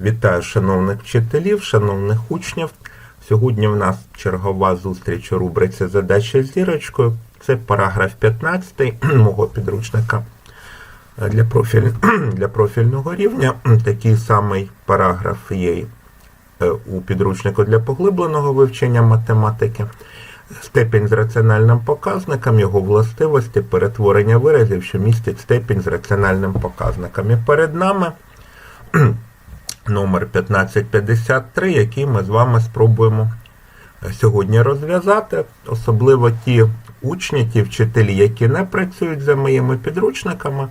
Вітаю шановних вчителів, шановних учнів. Сьогодні в нас чергова зустріч у рубриці Задача зірочкою. Це параграф 15 мого підручника для, профіль... для профільного рівня. Такий самий параграф є е, у підручнику для поглибленого вивчення математики. Степінь з раціональним показником, його властивості, перетворення виразів, що містять степінь з раціональним показником. І перед нами номер 1553, який ми з вами спробуємо сьогодні розв'язати. Особливо ті учні, ті вчителі, які не працюють за моїми підручниками.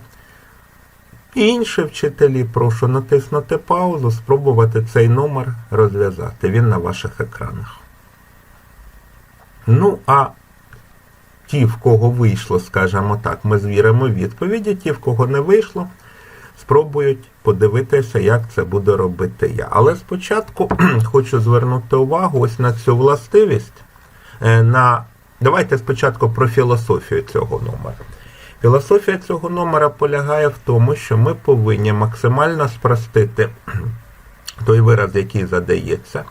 І інші вчителі, прошу натиснути паузу, спробувати цей номер розв'язати. Він на ваших екранах. Ну, а ті, в кого вийшло, скажімо так, ми звіримо відповіді, ті, в кого не вийшло, спробують подивитися, як це буде робити я. Але спочатку хочу звернути увагу ось на цю властивість. Е, На... Давайте спочатку про філософію цього номера. Філософія цього номера полягає в тому, що ми повинні максимально спростити той вираз, який задається.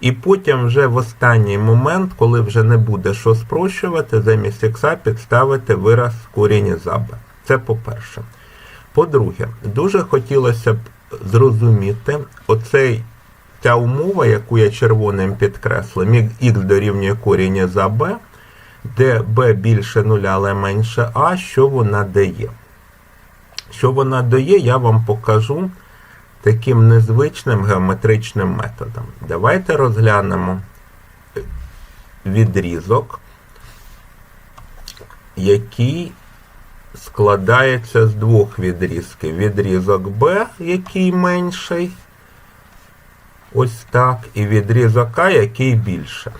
І потім вже в останній момент, коли вже не буде що спрощувати, замість ікса підставити вираз корінь із а. Це по-перше. По-друге, дуже хотілося б зрозуміти оцей, ця умова, яку я червоним підкреслив, х дорівнює корінь із а, б, де b більше нуля, але менше а, що вона дає. Що вона дає, я вам покажу таким незвичним геометричним методом. Давайте розглянемо відрізок, який складається з двох відрізків. Відрізок B, який менший, ось так, і відрізок А, який більше.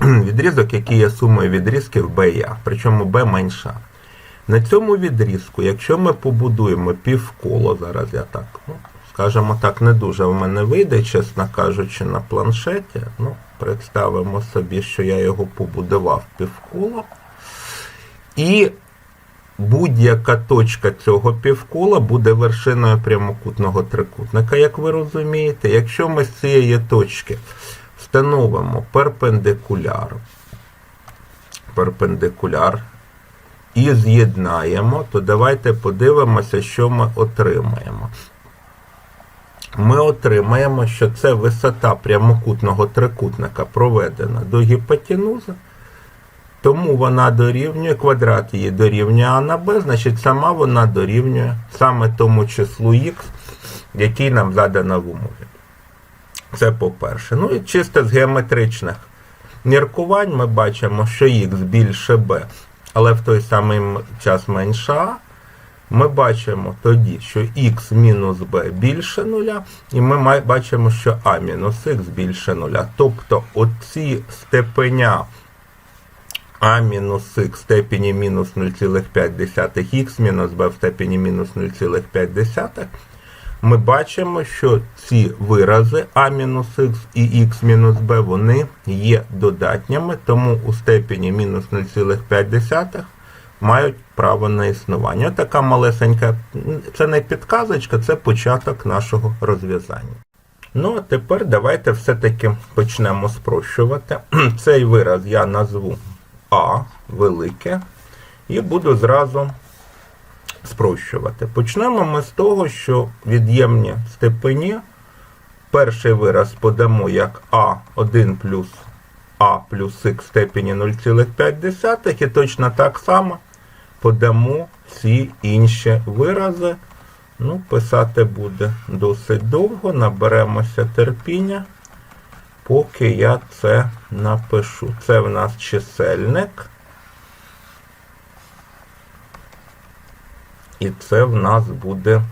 Відрізок, який є сумою відрізків B і А, причому B менша. На цьому відрізку, якщо ми побудуємо півколо, зараз я так, ну, скажімо так, не дуже в мене вийде, чесно кажучи, на планшеті. Ну, Представимо собі, що я його побудував півколо. І будь-яка точка цього півкола буде вершиною прямокутного трикутника, як ви розумієте. Якщо ми з цієї точки встановимо перпендикуляр, перпендикуляр і з'єднаємо, то давайте подивимося, що ми отримаємо. Ми отримаємо, що це висота прямокутного трикутника проведена до гіпотенузи, тому вона дорівнює, квадрат її дорівнює А на Б, значить сама вона дорівнює саме тому числу Х, який нам задано в умові. Це по-перше. Ну і чисто з геометричних міркувань ми бачимо, що Х більше b, але в той самий час менше А. Ми бачимо тоді, що х мінус b більше нуля, і ми бачимо, що а мінус х більше нуля. Тобто оці степеня а мінус х в степені мінус 0,5, х мінус b в степені мінус 0,5, ми бачимо, що ці вирази а мінус х і х мінус b, вони є додатніми, тому у степені мінус 0,5 мають право на існування. Така малесенька, це не підказочка, це початок нашого розв'язання. Ну, а тепер давайте все-таки почнемо спрощувати. Цей вираз я назву А велике, і буду зразу спрощувати. Почнемо ми з того, що від'ємні степені. Перший вираз подамо як А1 плюс А плюс х в степені 0,5, і точно так само подамо всі інші вирази. Ну, Писати буде досить довго, наберемося терпіння, поки я це напишу. Це в нас чисельник. І це в нас буде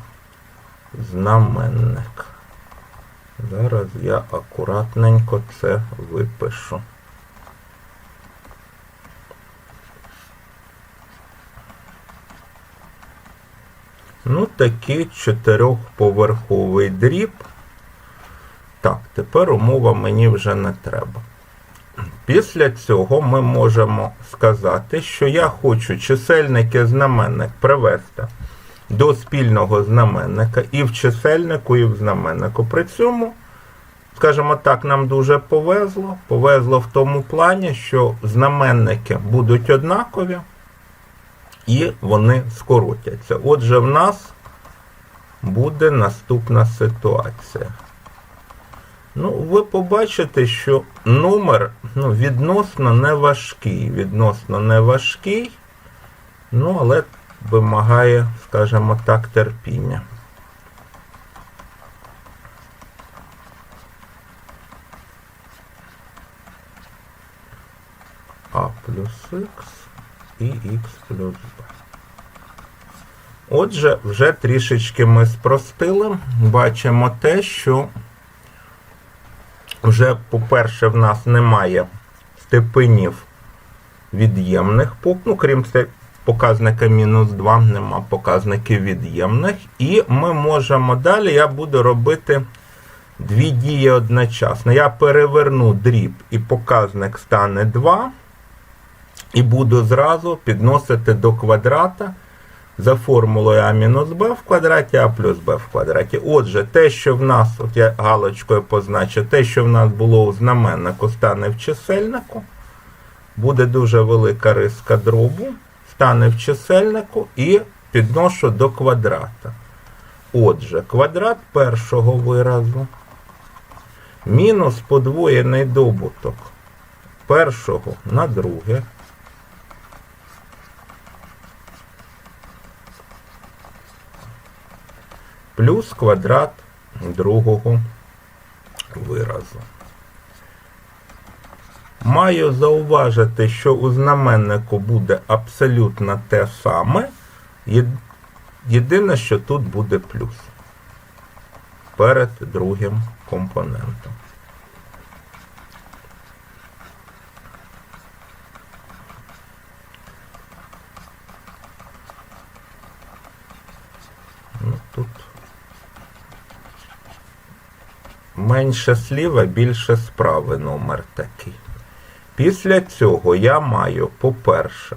знаменник. Зараз я акуратненько це випишу. Ну, такий чотирьохповерховий дріб. Так, тепер умова мені вже не треба. Після цього ми можемо сказати, що я хочу чисельник і знаменник привести до спільного знаменника і в чисельнику, і в знаменнику. При цьому, скажімо так, нам дуже повезло. Повезло в тому плані, що знаменники будуть однакові і вони скоротяться. Отже, в нас буде наступна ситуація. Ну, ви побачите, що номер ну, відносно не важкий. Відносно не важкий, ну, але вимагає, скажімо так, терпіння. А плюс х і х плюс b. Отже, вже трішечки ми спростили. Бачимо те, що вже, по-перше, в нас немає степенів від'ємних, ну, крім показника мінус 2, нема показників від'ємних. І ми можемо далі, я буду робити дві дії одночасно. Я переверну дріб і показник стане 2. І буду зразу підносити до квадрата за формулою а мінус b в квадраті, а плюс b в квадраті. Отже, те, що в нас, от я галочкою позначу, те, що в нас було у знаменнику, стане в чисельнику. Буде дуже велика риска дробу, стане в чисельнику і підношу до квадрата. Отже, квадрат першого виразу мінус подвоєний добуток першого на друге. Плюс квадрат другого виразу. Маю зауважити, що у знаменнику буде абсолютно те саме. Єдине, що тут буде плюс перед другим компонентом. Ну, тут менше слів, а більше справи номер такий. Після цього я маю, по-перше,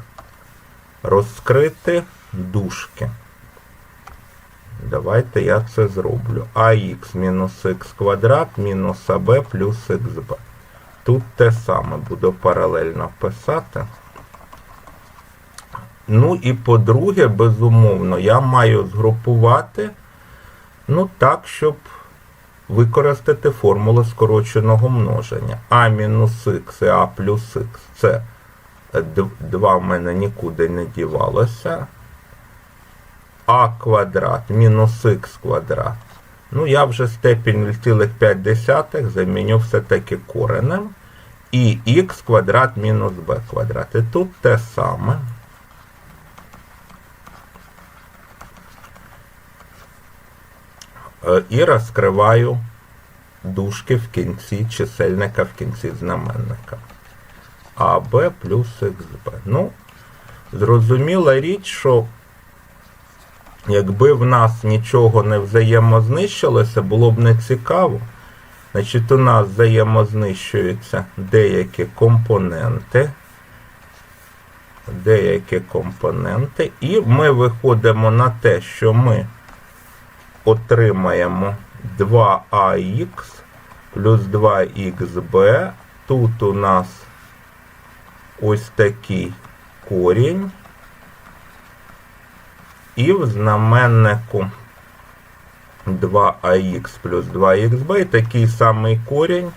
розкрити дужки. Давайте я це зроблю. АХ мінус х квадрат мінус АБ плюс ХБ. Тут те саме буду паралельно писати. Ну і по-друге, безумовно, я маю згрупувати, ну так, щоб використати формулу скороченого множення. А мінус х і А плюс х. Це 2 в мене нікуди не дівалося. А квадрат мінус х квадрат. Ну, я вже степінь 0,5 заміню все-таки коренем. І х квадрат мінус b квадрат. І тут те саме. І розкриваю дужки в кінці чисельника в кінці знаменника. АБ плюс XB. Ну, зрозуміла річ, що якби в нас нічого не взаємознищилося, було б не цікаво. Значить, у нас взаємознищуються деякі компоненти. Деякі компоненти. І ми виходимо на те, що ми отримаємо 2ах плюс 2xb. Тут у нас ось такий корінь. І в знаменнику 2ах плюс 2xb такий самий корінь.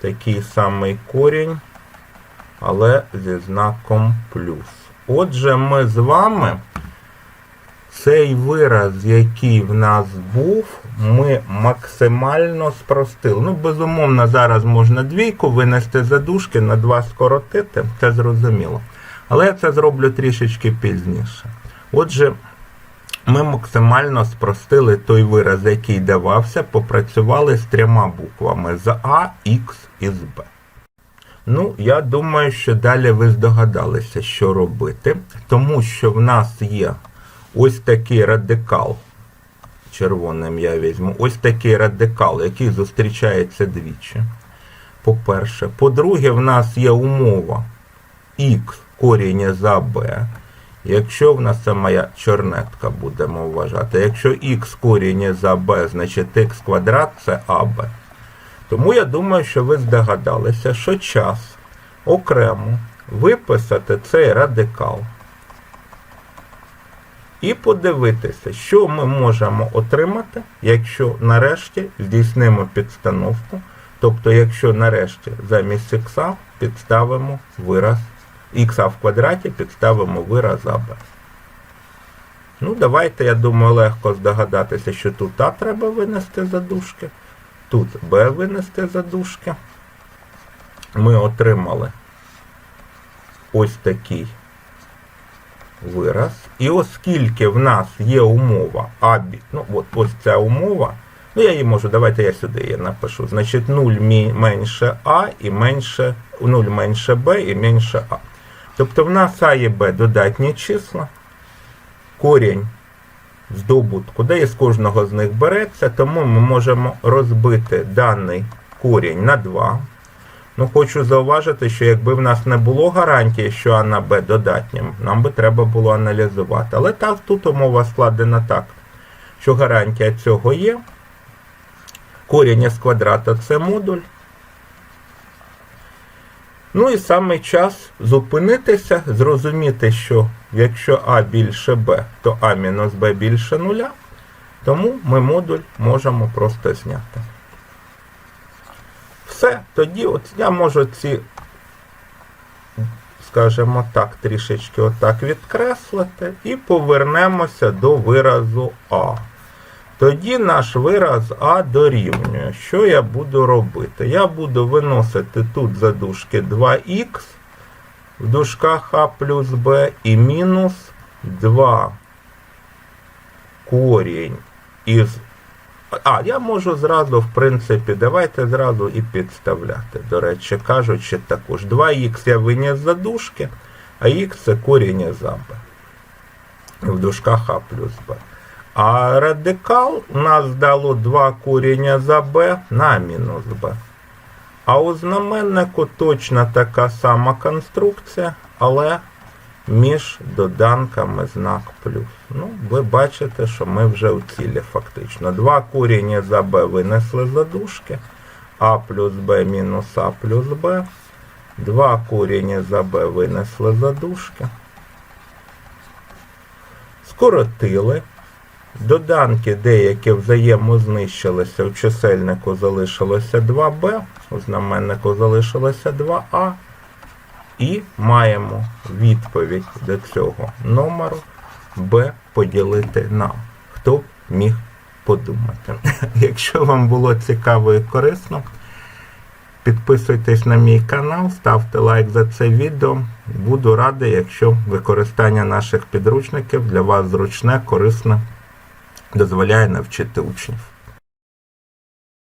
Такий самий корінь, але зі знаком плюс. Отже, ми з вами цей вираз, який в нас був, ми максимально спростили. Ну, безумовно, зараз можна двійку винести за дужки, на 2 скоротити, це зрозуміло. Але я це зроблю трішечки пізніше. Отже, ми максимально спростили той вираз, який давався, попрацювали з трьома буквами з А, Х і з Б. Ну, я думаю, що далі ви здогадалися, що робити, тому що в нас є ось такий радикал. Червоним я візьму. Ось такий радикал, який зустрічається двічі. По-перше. По-друге, в нас є умова х коріння за b. Якщо в нас це моя чорнетка, будемо вважати. Якщо х корінь із АБ, значить х квадрат це АБ. Тому я думаю, що ви здогадалися, що час окремо виписати цей радикал і подивитися, що ми можемо отримати, якщо нарешті здійснимо підстановку. Тобто, якщо нарешті замість х підставимо вираз х в квадраті, підставимо вираз АБ. Ну, давайте, я думаю, легко здогадатися, що тут А треба винести за дужки, тут Б винести за дужки. Ми отримали ось такий вираз. І оскільки в нас є умова А, ну от ось ця умова, ну я її можу, давайте я сюди її напишу. Значить 0 мі- менше А і менше 0 менше Б і менше А. Тобто в нас А і Б додатні числа, корінь здобутку, де із кожного з них береться, тому ми можемо розбити даний корінь на 2. Ну, хочу зауважити, що якби в нас не було гарантії, що А на Б додатнім, нам би треба було аналізувати. Але так тут умова складена так, що гарантія цього є. Корінь із квадрата це модуль. Ну і саме час зупинитися, зрозуміти, що якщо А більше Б, то А мінус Б більше нуля, тому ми модуль можемо просто зняти. Все, тоді от я можу ці, скажімо так, трішечки отак відкреслити і повернемося до виразу А. Тоді наш вираз А дорівнює. Що я буду робити? Я буду виносити тут за дужки 2х в дужках А плюс Б і мінус 2 корінь із а, я можу зразу, в принципі, давайте зразу і підставляти. До речі, кажучи, також 2х я виніс за дужки, а х це корінь із АБ. В дужках А плюс Б. А радикал нас дало 2 коріння за Б на мінус Б. А у знаменнику точно така сама конструкція, але між доданками знак плюс. Ну, ви бачите, що ми вже у цілі фактично. Два коріння за b винесли за дужки. А плюс b мінус А плюс b. Два коріння за b винесли за дужки. Скоротили. Доданки деякі взаємознищилися, у чисельнику залишилося 2b, у знаменнику залишилося 2а. І маємо відповідь до цього номеру Б поділити на. Хто міг подумати. Якщо вам було цікаво і корисно, підписуйтесь на мій канал, ставте лайк за це відео. Буду радий, якщо використання наших підручників для вас зручне, корисне, дозволяє навчити учнів.